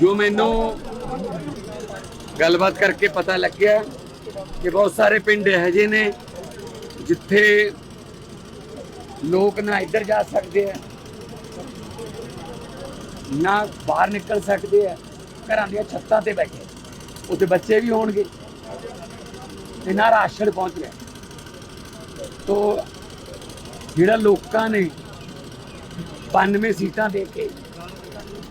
ਜੋ ਮੈਨੂੰ ਗੱਲਬਾਤ ਕਰਕੇ ਪਤਾ ਲੱਗਿਆ ਕਿ ਬਹੁਤ ਸਾਰੇ ਪਿੰਡ ਇਹੋ ਜਿਹੇ ਨੇ ਜਿੱਥੇ ਲੋਕ ਨਾ ਇੱਧਰ ਜਾ ਸਕਦੇ ਆ, ਨਾ ਬਾਹਰ ਨਿਕਲ ਸਕਦੇ ਆ, ਘਰਾਂ ਦੀਆਂ ਛੱਤਾਂ ਤੇ ਬੈਠੇ। ਉੱਥੇ ਬੱਚੇ ਵੀ ਹੋਣਗੇ ਤੇ ਨਾ ਰਾਸ਼ਨ ਪਹੁੰਚ ਰਿਹਾ। ਤੋ ਜਿਹੜਾ ਲੋਕਾਂ ਨੇ 92 ਸੀਟਾਂ ਦੇ ਕੇ